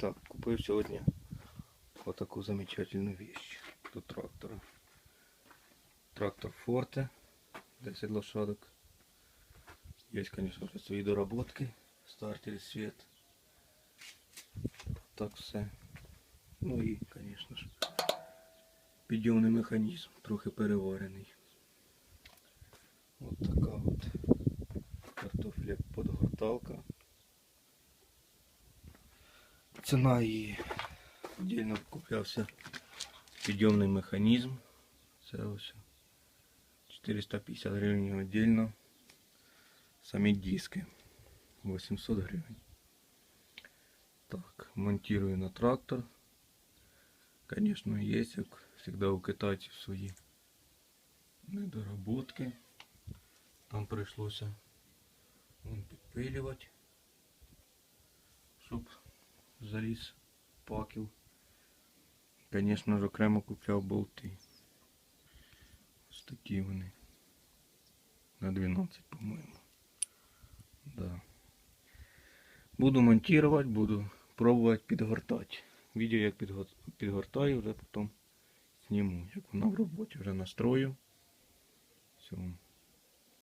Так, купив сьогодні отаку замечательну вещь до трактора. Трактор Forte, 10 лошадок. Конечно же, свої доработки. Стартер, свет. Так все. Ну і, звісно ж, підйомний механізм, трохи переварений. От така от картофля подгорталка. Ціна її віддільно куплявся підйомний механізм. Це ось 450 гривень віддільно. Самі диски 800 гривень. Так, монтирую на трактор. Конечно, есть, як завжди у китайців свої недоработки. Там прийшлося вон підпилювати, щоб заліз паків. Звісно ж, окремо купляв болти. Ось такі вони. На 12, по-моєму. Да. Буду монтувати, буду пробувати підгортати. Відео як підгортаю, вже потім зніму. Як вона в роботі вже настрою. Все.